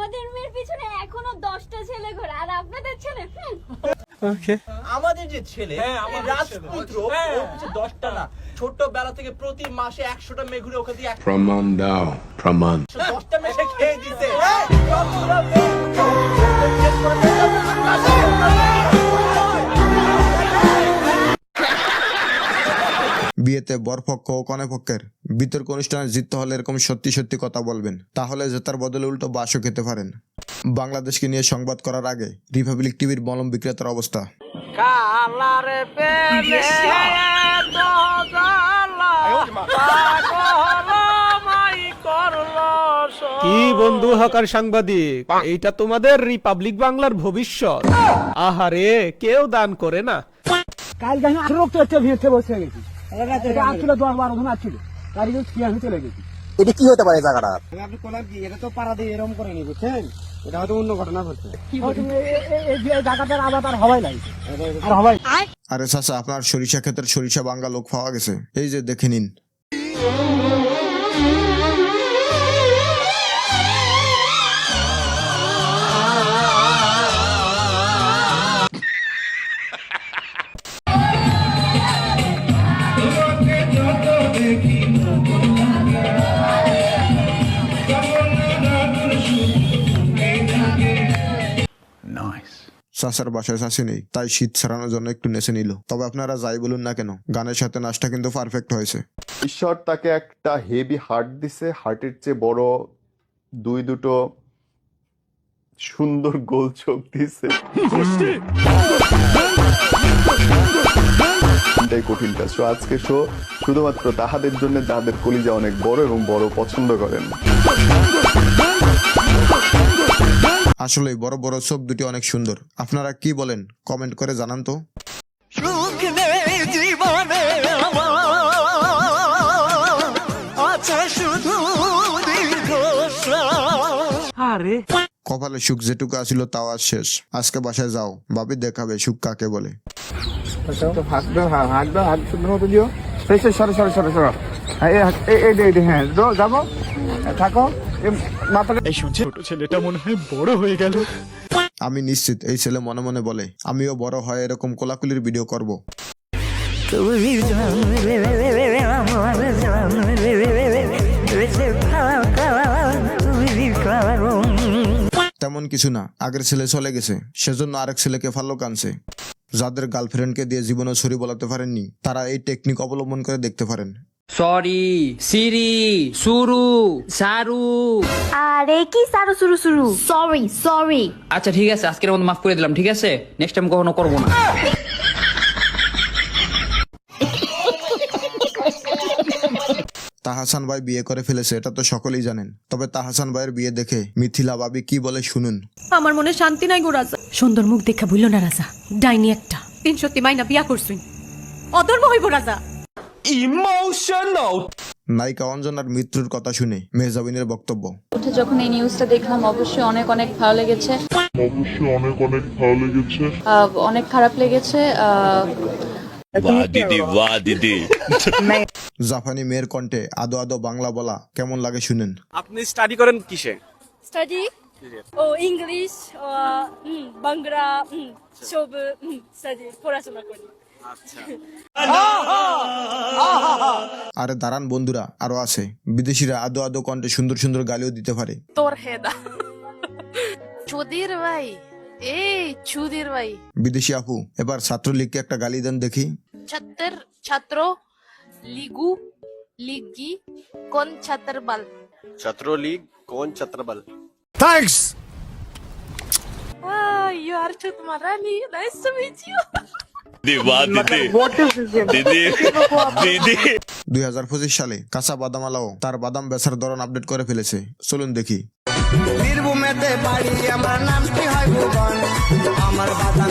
আমাদের মেয়ের পিছনে এখনও দশটা ছেলে ঘোরে আর আপনাদের ছেলে আমাদের যে ছেলে হ্যাঁ, রাজপুত্র হ্যাঁ। দশটা না ছোটবেলা থেকে প্রতি মাসে একশোটা মেয়ে ঘুরে ওখান থেকে একশো Praman Dao. দশটা মেয়ে খেয়ে দিতে। বিয়েতে বরপক্ষ ও কনেপক্ষের বিতর্ক অনুষ্ঠানে জিততে হলে এরকম সত্যি সত্যি কথা বলবেন। তাহলে জেতার বদলে উল্টো বাসও খেতে পারেন। বাংলাদেশকে নিয়ে সংবাদ করার আগে রিপাবলিক টিভির মলম বিক্রেতার অবস্থা। কি বন্ধু হকার সাংবাদিক এইটা তোমাদের রিপাবলিক বাংলার ভবিষ্যৎ। আহারে কেউ দান করে না। আঠারো রক্ত একটা ভিড়তে বসে গেছি। এটা আসছিল দশ বারো জন আসছিল। গাড়ি কিন্তু খেয়ে চলে গেছি। এটা কি হতে পারে জায়গাটা? আপনি কোলার কি? এটা তো পাড়া দিয়ে এরকম করেনি বুঝছেন? এটা হয়তো অন্য ঘটনা ঘটছে। এই জায়গাটার আবার আর হবাই নাই। আর হবাই আরে চাচা আপনার সরিষা ক্ষেতের সরিষা বাঙ্গা লোক পাওয়া গেছে। এই যে দেখে নিন। চাচার বাসায় চাষি নেই, তাই শীত ছাড়ানোর জন্য একটু নেচে নিল। তবে আপনারা যাই বলুন না কেন, গানের সাথে নাচটা কিন্তু পারফেক্ট হয়েছে। ঈশ্বর তাকে একটা হেভি হার্ট দিছে হার্টের চেয়ে বড় দুই দুটো সুন্দর গোল চোখ দিছে। এটাই কঠিন কাজ। আজকে শো শুধুমাত্র তাহাদের জন্য যাদের কলিজা অনেক বড় এবং বড় পছন্দ করেন। আসলে বড় বড় চোখ দুটি অনেক সুন্দর। আপনারা কি বলেন? কমেন্ট করে জানান তো। কপালে সুখ যেটুকু আছিল তাও আজ শেষ। আজকে বাসায় যাও। ভাবি দেখাবে সুখ কাকে বলে। সেই সরো সরো সরো সরো। হ্যাঁ এই এই- হ্যাঁ আমি নিশ্চিত এই ছেলে মনে মনে বলে আমিও বড় হয় এরকম কোলাকুলির ভিডিও করব। তেমন কিছু না আগের ছেলে চলে গেছে সেজন্য আরেক ছেলেকে ফাল্লো কানছে। যাদের গার্লফ্রেন্ডকে দিয়ে জীবনে ছড়ি বলাতে পারেননি তারা এই টেকনিক অবলম্বন করে দেখতে পারেন। সরি সিরি সুরু সারু আরে কি সারু সুরু সুরু? সরি সরি আচ্ছা ঠিক আছে আজকের মতো মাফ করে দিলাম ঠিক আছে? নেক্সট টাইম কখনো করব না। তাহাসান ভাই বিয়ে করে ফেলেছে এটা তো সকলেই জানেন। তবে তাহাসান ভাইয়ের বিয়ে দেখে মিথিলা বাবি কি বলে শুনুন। আমার মনে শান্তি নাই গো রাজা। সুন্দর মুখ দেখা ভুল না রাজা। ডাইনি একটা। তিন সত্যি মাইনা বিয়া করছুন অধর্ম হইব রাজা। নায়িকা অঞ্জনার মৃত্যুর কথা শুনে মেহজাবিনের বক্তব্য। উঠে যখন এই নিউজটা দেখলাম অবশ্যই অনেক অনেক ভালো লেগেছে। অবশ্যই অনেক অনেক ভালো লেগেছে। অনেক খারাপ লেগেছে জাপানি মেয়ের কণ্ঠে আদো আদো বাংলা বলা কেমন লাগে শুনেন? আপনি স্টাডি করেন কিসে? স্টাডি ও ইংলিশ বাংলা সব স্টাডি পড়াশোনা করি। আরে দাঁড়ান বন্ধুরা আরও আছে। বিদেশিরা আদো আদো কণ্ঠে সুন্দর সুন্দর গালিও দিতে পারে। তোর হেদা। চুদির ভাই এই চুদির ভাই। বিদেশি আপু এবার ছাত্রলীগকে একটা গালি দেন দেখি। ছাত্র ছাত্র লিগু লিগি কোন ছাত্র বল? ছাত্রলীগ কোন ছাত্রবল ইউ আর চুত মারানি নাইস টু মিট ইউ দুই হাজার পঁচিশ সালে কাঁচা বাদাম আলাও তার বাদাম বেচার ধরন আপডেট করে ফেলেছে। চলুন দেখি। বীরভূমেতে বাড়ি আমার নামটি হয় ভুবন। আমার বাদাম